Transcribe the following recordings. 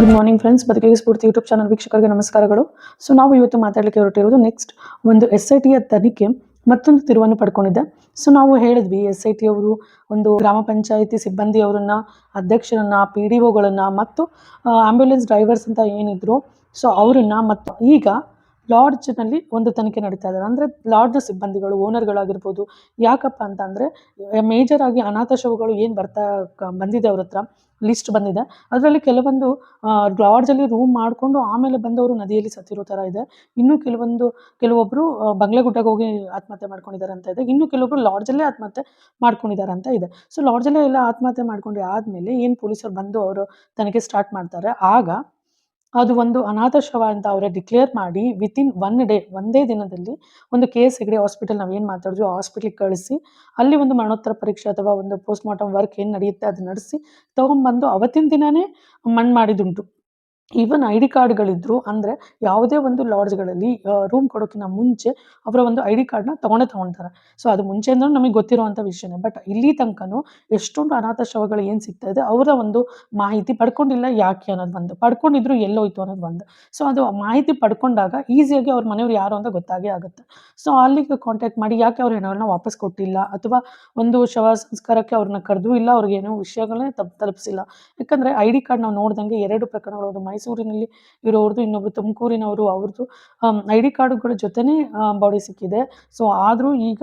Good morning friends ಬದುಕಿಗೆ ಸ್ಫೂರ್ತಿ YouTube channel ವೀಕ್ಷಕರಿಗೆ ನಮಸ್ಕಾರಗಳು. ಸೊ ನಾವು ಇವತ್ತು ಮಾತಾಡಲಿಕ್ಕೆ ಹೊರಟಿರೋದು ನೆಕ್ಸ್ಟ್ ಒಂದು ಎಸ್ ಐ ಟಿಯ ತನಿಖೆ ಮತ್ತೊಂದು ತಿರುವನ್ನು ಪಡ್ಕೊಂಡಿದೆ ಸೊ ನಾವು ಹೇಳಿದ್ವಿ ಎಸ್ ಐ ಟಿ ಅವರು ಒಂದು ಗ್ರಾಮ ಪಂಚಾಯಿತಿ ಸಿಬ್ಬಂದಿಯವರನ್ನ, ಅಧ್ಯಕ್ಷರನ್ನ ಪಿ ಡಿ ಒಗಳನ್ನ ಮತ್ತು ಆಂಬ್ಯುಲೆನ್ಸ್ ಡ್ರೈವರ್ಸ್ ಅಂತ ಏನಿದ್ರು. ಸೊ ಅವರನ್ನ ಮತ್ತು ಈಗ ಲಾಡ್ಜ್ನಲ್ಲಿ ಒಂದು ತನಿಖೆ ನಡೀತಾ ಇದ್ದಾರೆ ಅಂದರೆ ಲಾಡ್ಜ್ನ ಸಿಬ್ಬಂದಿಗಳು ಓನರ್ಗಳಾಗಿರ್ಬೋದು ಯಾಕಪ್ಪ ಅಂತ ಅಂದರೆ ಮೇಜರ್ ಆಗಿ ಅನಾಥ ಶವಗಳು ಏನು ಬರ್ತಾ ಬಂದಿದೆ ಅವ್ರ ಹತ್ರ, ಲಿಸ್ಟ್ ಬಂದಿದೆ. ಅದರಲ್ಲಿ ಕೆಲವೊಂದು ಲಾಡ್ಜಲ್ಲಿ ರೂಮ್ ಮಾಡಿಕೊಂಡು ಆಮೇಲೆ ಬಂದವರು ನದಿಯಲ್ಲಿ ಸತ್ತಿರೋ ಥರ ಇದೆ. ಇನ್ನು ಕೆಲವೊಂದು ಕೆಲವೊಬ್ಬರು ಬಂಗ್ಲೆಗುಡ್ಡಕ್ಕೆ ಹೋಗಿ ಆತ್ಮಹತ್ಯೆ ಮಾಡ್ಕೊಂಡಿದ್ದಾರೆ ಅಂತ ಇದೆ. ಇನ್ನು ಕೆಲವೊಬ್ರು ಲಾಡ್ಜಲ್ಲೇ ಆತ್ಮಹತ್ಯೆ ಮಾಡ್ಕೊಂಡಿದ್ದಾರೆ ಅಂತ ಇದೆ. ಸೊ ಲಾಡ್ಜಲ್ಲೇ ಎಲ್ಲ ಆತ್ಮಹತ್ಯೆ ಮಾಡ್ಕೊಂಡು ಆದಮೇಲೆ ಏನು ಪೊಲೀಸರು ಬಂದು ಅವರು ತನಿಖೆ ಸ್ಟಾರ್ಟ್ ಮಾಡ್ತಾರೆ. ಆಗ ಅದು ಒಂದು ಅನಾಥ ಶವ ಅಂತ ಅವರೇ ಡಿಕ್ಲೇರ್ ಮಾಡಿ ವಿತಿನ್ ಒನ್ ಡೇ ಒಂದೇ ದಿನದಲ್ಲಿ ಒಂದು ಕೆ ಎಸ್ ಹೆಗ್ಡೆ ಹಾಸ್ಪಿಟಲ್ ನಾವು ಏನು ಮಾತಾಡಿದ್ವಿ? ಆ ಹಾಸ್ಪಿಟ್ಲಿಗೆ ಕಳಿಸಿ, ಅಲ್ಲಿ ಒಂದು ಮರಣೋತ್ತರ ಪರೀಕ್ಷೆ ಅಥವಾ ಒಂದು ಪೋಸ್ಟ್ ಮಾರ್ಟಮ್ ವರ್ಕ್ ಏನು ನಡೆಯುತ್ತೆ ಅದು ನಡೆಸಿ ತೊಗೊಂಬಂದು ಅವತ್ತಿನ ದಿನವೇ ಮಣ್ಣು ಮಾಡಿದುಂಟು ಈವನ್ ಐ ಡಿ ಕಾರ್ಡ್ಗಳಿದ್ರು ಅಂದರೆ ಯಾವುದೇ ಒಂದು ಲಾಡ್ಜ್ಗಳಲ್ಲಿ ರೂಮ್ ಕೊಡೋಕ್ಕಿಂತ ಮುಂಚೆ ಅವರ ಒಂದು ಐ ಡಿ ಕಾರ್ಡ್ನ ತೊಗೊಂಡೇ ತೊಗೊಳ್ತಾರೆ ಸೊ ಅದು ಮುಂಚೆಯಿಂದ ನಮಗೆ ಗೊತ್ತಿರುವಂಥ ವಿಷಯನೇ. ಬಟ್ ಇಲ್ಲಿ ತನಕನೂ ಎಷ್ಟೊಂದು ಅನಾಥ ಶವಗಳು ಏನು ಸಿಗ್ತಾ ಇದೆ, ಅವರ ಒಂದು ಮಾಹಿತಿ ಪಡ್ಕೊಂಡಿಲ್ಲ ಯಾಕೆ ಅನ್ನೋದು ಒಂದು, ಪಡ್ಕೊಂಡಿದ್ರು ಎಲ್ಲೋಯ್ತು ಅನ್ನೋದು ಒಂದು. ಸೊ ಅದು ಮಾಹಿತಿ ಪಡ್ಕೊಂಡಾಗ ಈಸಿಯಾಗಿ ಅವ್ರ ಮನೆಯವ್ರು ಯಾರು ಅಂತ ಗೊತ್ತಾಗೇ ಆಗುತ್ತೆ. ಸೊ ಅಲ್ಲಿಗೆ ಕಾಂಟ್ಯಾಕ್ಟ್ ಮಾಡಿ ಯಾಕೆ ಅವ್ರ ಹೆಣಗಳನ್ನ ವಾಪಸ್ ಕೊಟ್ಟಿಲ್ಲ, ಅಥವಾ ಒಂದು ಶವ ಸಂಸ್ಕಾರಕ್ಕೆ ಅವ್ರನ್ನ ಕರೆದು ಇಲ್ಲ ಅವ್ರಿಗೆ ಏನೋ ವಿಷಯಗಳನ್ನೇ ತಪ್ಪು ತಲುಪಿಸಿಲ್ಲ. ಯಾಕಂದರೆ ಐ ಡಿ ಕಾರ್ಡ್ ನಾವು ನೋಡ್ದಂಗೆ ಎರಡು ಪ್ರಕರಣಗಳು ಒಂದು ಮೈಸೂರಿನಲ್ಲಿ ಇರೋರ್ದು ಇನ್ನೊಬ್ರು ತುಮಕೂರಿನವರು ಅವ್ರದ್ದು ಐ ಡಿ ಕಾರ್ಡುಗಳ ಜೊತೆನೇ ಬಾಡಿ ಸಿಕ್ಕಿದೆ. ಸೊ ಆದರೂ ಈಗ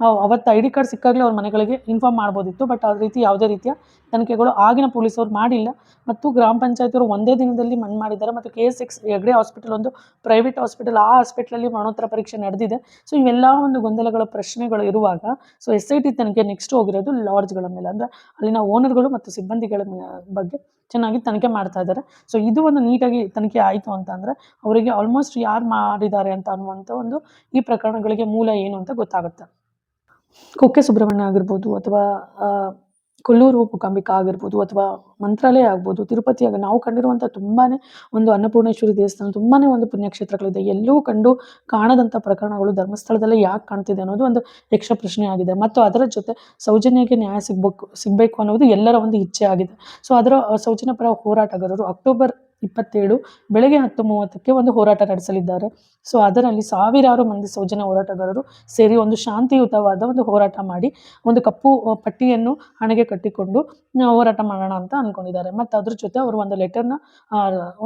ಅವತ್ತು ಐ ಡಿ ಕಾರ್ಡ್ ಸಿಕ್ಕಾಗಲೇ ಅವ್ರ ಮನೆಗಳಿಗೆ ಇನ್ಫಾರ್ಮ್ ಮಾಡ್ಬೋದಿತ್ತು ಬಟ್ ಆ ರೀತಿ ಯಾವುದೇ ರೀತಿಯ ತನಿಖೆಗಳು ಆಗಿನ ಪೊಲೀಸರು ಮಾಡಿಲ್ಲ. ಮತ್ತು ಗ್ರಾಮ ಪಂಚಾಯತಿಯವರು ಒಂದೇ ದಿನದಲ್ಲಿ ಮನ್ ಮಾಡಿದ್ದಾರೆ ಮತ್ತು K S X Hegde hospital ಒಂದು ಪ್ರೈವೇಟ್ ಹಾಸ್ಪಿಟಲ್ ಆ ಹಾಸ್ಪಿಟ್ಲಲ್ಲಿ ಮರಣೋತ್ತರ ಪರೀಕ್ಷೆ ನಡೆದಿದೆ. ಸೊ ಇವೆಲ್ಲ ಒಂದು ಗೊಂದಲಗಳ ಪ್ರಶ್ನೆಗಳು ಇರುವಾಗ ಸೊ ಎಸ್ ಐ ಟಿ ತನಿಖೆ ನೆಕ್ಸ್ಟ್ ಹೋಗಿರೋದು ಲಾಡ್ಜ್ಗಳ ಮೇಲೆ. ಅಂದರೆ ಅಲ್ಲಿನ ಓನರ್ಗಳು ಮತ್ತು ಸಿಬ್ಬಂದಿಗಳ ಬಗ್ಗೆ ಚೆನ್ನಾಗಿ ತನಿಖೆ ಮಾಡ್ತಾ ಇದ್ದಾರೆ. ಸೊ ಇದು ಒಂದು ನೀಟಾಗಿ ತನಿಖೆ ಆಯಿತು ಅಂತ ಅಂದರೆ ಅವರಿಗೆ ಆಲ್ಮೋಸ್ಟ್ ಯಾರು ಮಾಡಿದ್ದಾರೆ ಅಂತ ಅನ್ನುವಂಥ ಒಂದು ಈ ಪ್ರಕರಣಗಳಿಗೆ ಮೂಲ ಏನು ಅಂತ ಗೊತ್ತಾಗುತ್ತೆ. ಕುಕ್ಕೆ ಸುಬ್ರಹ್ಮಣ್ಯ ಆಗಿರ್ಬೋದು ಅಥವಾ ಕೊಲ್ಲೂರು ಮೂಕಾಂಬಿಕಾ ಆಗಿರ್ಬೋದು ಅಥವಾ ಮಂತ್ರಾಲಯ ಆಗ್ಬೋದು, ತಿರುಪತಿ ಆಗ ನಾವು ಕಂಡಿರುವಂಥ ತುಂಬಾ ಒಂದು ಅನ್ನಪೂರ್ಣೇಶ್ವರಿ ದೇವಸ್ಥಾನ ತುಂಬಾ ಒಂದು ಪುಣ್ಯಕ್ಷೇತ್ರಗಳಿದೆ. ಎಲ್ಲೂ ಕಂಡು ಕಾಣದಂಥ ಪ್ರಕರಣಗಳು ಧರ್ಮಸ್ಥಳದಲ್ಲೇ ಯಾಕೆ ಕಾಣ್ತಿದೆ ಅನ್ನೋದು ಒಂದು ಯಕ್ಷ ಪ್ರಶ್ನೆ ಆಗಿದೆ. ಮತ್ತು ಅದರ ಜೊತೆ ಸೌಜನ್ಯಕ್ಕೆ ನ್ಯಾಯ ಸಿಗಬೇಕು ಸಿಗಬೇಕು ಅನ್ನೋದು ಎಲ್ಲರ ಒಂದು ಇಚ್ಛೆ ಆಗಿದೆ. ಸೊ, ಅದರ ಸೌಜನ್ಯ ಪರ ಹೋರಾಟಗಾರರು ಅಕ್ಟೋಬರ್ ಇಪ್ಪತ್ತೇಳು, ಬೆಳಗ್ಗೆ ಹತ್ತು ಮೂವತ್ತಕ್ಕೆ ಒಂದು ಹೋರಾಟ ನಡೆಸಲಿದ್ದಾರೆ. ಸೊ, ಅದರಲ್ಲಿ ಸಾವಿರಾರು ಮಂದಿ ಸೌಜನ್ಯ ಹೋರಾಟಗಾರರು ಸೇರಿ ಒಂದು ಶಾಂತಿಯುತವಾದ ಒಂದು ಹೋರಾಟ ಮಾಡಿ, ಒಂದು ಕಪ್ಪು ಪಟ್ಟಿಯನ್ನು ಹಣೆಗೆ ಕಟ್ಟಿಕೊಂಡು ಹೋರಾಟ ಮಾಡೋಣ ಅಂತ ಅಂದ್ಕೊಂಡಿದ್ದಾರೆ ಮತ್ತು ಅದ್ರ ಜೊತೆ ಅವರು ಒಂದು ಲೆಟರ್ನ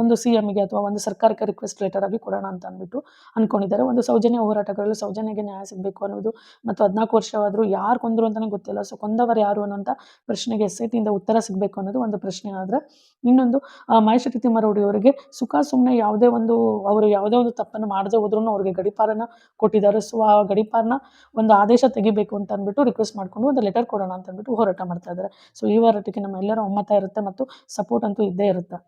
ಒಂದು ಸಿ ಎಮ್ಗೆ ಅಥವಾ ಒಂದು ಸರ್ಕಾರಕ್ಕೆ ರಿಕ್ವೆಸ್ಟ್ ಲೆಟರ್ ಆಗಿ ಕೊಡೋಣ ಅಂತ ಅಂದ್ಬಿಟ್ಟು ಅಂದ್ಕೊಂಡಿದ್ದಾರೆ ಒಂದು ಸೌಜನ್ಯ ಹೋರಾಟಗಾರರು ಸೌಜನ್ಯಗೆ ನ್ಯಾಯ ಸಿಗಬೇಕು ಅನ್ನೋದು ಮತ್ತು ಹದಿನಾಲ್ಕು ವರ್ಷವಾದರೂ ಯಾರು ಕೊಂದರು ಅಂತಲೇ ಗೊತ್ತಿಲ್ಲ. ಸೊ, ಕೊಂದವರು ಯಾರು ಅನ್ನೋಂಥ ಪ್ರಶ್ನೆಗೆ ಎಸ್ ಉತ್ತರ ಸಿಗಬೇಕು ಅನ್ನೋದು ಒಂದು ಪ್ರಶ್ನೆ ಆದರೆ, ಇನ್ನೊಂದು ಮಹೇಶ್ ಅವರಿಗೆ ಸುಖ ಸುಮ್ಮನೆ ಯಾವುದೇ ಒಂದು, ಅವರು ಯಾವುದೇ ಒಂದು ತಪ್ಪನ್ನು ಮಾಡದೆ ಹೋದ್ರೂ ಅವ್ರಿಗೆ ಗಡಿಪಾರನ ಕೊಟ್ಟಿದ್ದಾರೆ. ಸೊ ಆ ಗಡಿಪಾರನ ಒಂದು ಆದೇಶ ತೆಗಿಬೇಕು ಅಂತ ಅಂದ್ಬಿಟ್ಟು ರಿಕ್ವೆಸ್ಟ್ ಮಾಡ್ಕೊಂಡು ಒಂದು ಲೆಟರ್ ಕೊಡೋಣ ಅಂತ ಅಂದ್ಬಿಟ್ಟು ಹೋರಾಟ ಮಾಡ್ತಾ ಇದ್ದಾರೆ. ಸೊ ಈ ಹೋರಾಟಕ್ಕೆ ನಮ್ಮ ಎಲ್ಲರ ಒಮ್ಮತ ಇರುತ್ತೆ ಮತ್ತು ಸಪೋರ್ಟ್ ಅಂತೂ ಇದ್ದೇ ಇರುತ್ತೆ.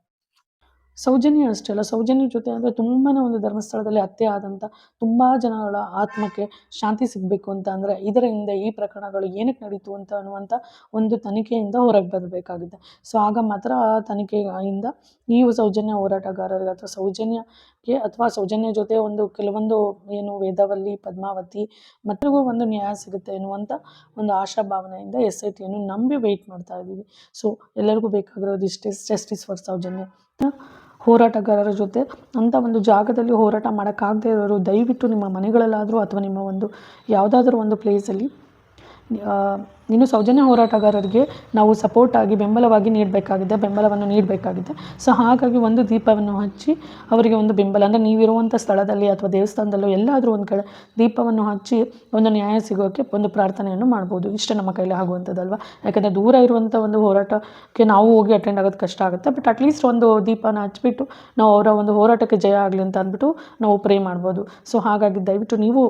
ಸೌಜನ್ಯ ಅಷ್ಟೇ ಅಲ್ಲ, ಸೌಜನ್ಯ ಜೊತೆ ಅಂದರೆ ತುಂಬಾ ಒಂದು ಧರ್ಮಸ್ಥಳದಲ್ಲಿ ಹತ್ಯೆ ಆದಂಥ ತುಂಬ ಜನಗಳ ಆತ್ಮಕ್ಕೆ ಶಾಂತಿ ಸಿಗಬೇಕು ಅಂತ ಅಂದರೆ ಇದರ ಹಿಂದೆ ಈ ಪ್ರಕರಣಗಳು ಏನಕ್ಕೆ ನಡೀತು ಅಂತ ಅನ್ನುವಂಥ ಒಂದು ತನಿಖೆಯಿಂದ ಹೊರಗೆ ಬರಬೇಕಾಗಿದೆ. ಸೊ ಆಗ ಮಾತ್ರ ಆ ತನಿಖೆಯಿಂದ ಈ ಸೌಜನ್ಯ ಹೋರಾಟಗಾರರಿಗೆ ಅಥವಾ ಸೌಜನ್ಯಕ್ಕೆ ಅಥವಾ ಸೌಜನ್ಯ ಜೊತೆ ಒಂದು ಕೆಲವೊಂದು ಏನು ವೇದವಲ್ಲಿ ಪದ್ಮಾವತಿ ಮತ್ತಿಗೂ ಒಂದು ನ್ಯಾಯ ಸಿಗುತ್ತೆ ಎನ್ನುವಂಥ ಒಂದು ಆಶಾಭಾವನೆಯಿಂದ ಎಸ್ ಐ ಟಿಯನ್ನು ನಂಬಿ ವೆಯ್ಟ್ ಮಾಡ್ತಾ ಇದ್ದೀವಿ. ಸೊ ಎಲ್ಲರಿಗೂ ಬೇಕಾಗಿರೋದು ಇಷ್ಟೇ ಜಸ್ಟಿಸ್ ಫಾರ್ ಸೌಜನ್ಯ. ಹೋರಾಟಗಾರರ ಜೊತೆ ಅಂಥ ಒಂದು ಜಾಗದಲ್ಲಿ ಹೋರಾಟ ಮಾಡೋಕ್ಕಾಗದೇ ಇರೋರು, ದಯವಿಟ್ಟು ನಿಮ್ಮ ಮನೆಗಳಲ್ಲಾದರೂ ಅಥವಾ ನಿಮ್ಮ ಒಂದು ಯಾವುದಾದ್ರೂ ಒಂದು ಪ್ಲೇಸಲ್ಲಿ ಇನ್ನು ಸೌಜನ್ಯ ಹೋರಾಟಗಾರರಿಗೆ ನಾವು ಸಪೋರ್ಟ್ ಆಗಿ ಬೆಂಬಲವಾಗಿ ನೀಡಬೇಕಾಗಿದೆ, ಬೆಂಬಲವನ್ನು ನೀಡಬೇಕಾಗಿದೆ. ಸೊ ಹಾಗಾಗಿ ಒಂದು ದೀಪವನ್ನು ಹಚ್ಚಿ ಅವರಿಗೆ ಒಂದು ಬೆಂಬಲ, ಅಂದರೆ ನೀವಿರುವಂಥ ಸ್ಥಳದಲ್ಲಿ ಅಥವಾ ದೇವಸ್ಥಾನದಲ್ಲೋ ಎಲ್ಲಾದರೂ ಒಂದು ಕಡೆ ದೀಪವನ್ನು ಹಚ್ಚಿ ಒಂದು ನ್ಯಾಯ ಸಿಗೋಕ್ಕೆ ಒಂದು ಪ್ರಾರ್ಥನೆಯನ್ನು ಮಾಡ್ಬೋದು. ಇಷ್ಟೇ ನಮ್ಮ ಕೈಲಿ ಆಗುವಂಥದ್ದಲ್ವ? ಯಾಕಂದರೆ ದೂರ ಇರುವಂಥ ಒಂದು ಹೋರಾಟಕ್ಕೆ ನಾವು ಹೋಗಿ ಅಟೆಂಡ್ ಆಗೋದು ಕಷ್ಟ ಆಗುತ್ತೆ. ಬಟ್ ಅಟ್ಲೀಸ್ಟ್ ಒಂದು ದೀಪನ ಹಚ್ಬಿಟ್ಟು ನಾವು ಅವರ ಒಂದು ಹೋರಾಟಕ್ಕೆ ಜಯ ಆಗಲಿ ಅಂತ ಅಂದ್ಬಿಟ್ಟು ನಾವು ಪ್ರೇ ಮಾಡ್ಬೋದು. ಸೊ ಹಾಗಾಗಿ ದಯವಿಟ್ಟು ನೀವು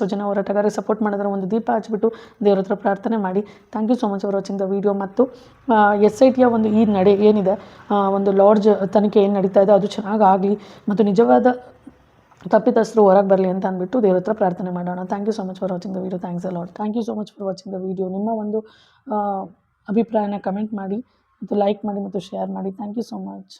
ಸೌಜನ ಹೋರಾಟಗಾರರಿಗೆ ಸಪೋರ್ಟ್ ಮಾಡಿದ್ರೆ ಒಂದು ದೀಪ ಹಚ್ಬಿಟ್ಟು ದೇವ್ರ ಹತ್ರ ಪ್ರಾರ್ಥನೆ ಮಾಡಿ. Thank you so much for watching the video ಮತ್ತು ಎಸ್ ಐ ಟಿಯ ಒಂದು ಈ ನಡೆ ಏನಿದೆ ಒಂದು ಲಾಡ್ಜ್ ತನಿಖೆ ಏನು ನಡೀತಾ ಇದೆ, ಅದು ಚೆನ್ನಾಗಿ ಆಗಲಿ ಮತ್ತು ನಿಜವಾದ ತಪ್ಪಿತಸ್ಥರು ಹೊರಗೆ ಬರಲಿ ಅಂತ ಅಂದ್ಬಿಟ್ಟು ದೇವ್ರ ಹತ್ರ ಪ್ರಾರ್ಥನೆ ಮಾಡೋಣ. Thank you so much for watching the video thanks a lot thank you so much for watching the video ನಿಮ್ಮ ಒಂದು ಅಭಿಪ್ರಾಯನ ಕಮೆಂಟ್ ಮಾಡಿ ಮತ್ತು ಲೈಕ್ ಮಾಡಿ ಮತ್ತು ಶೇರ್ ಮಾಡಿ. Thank you so much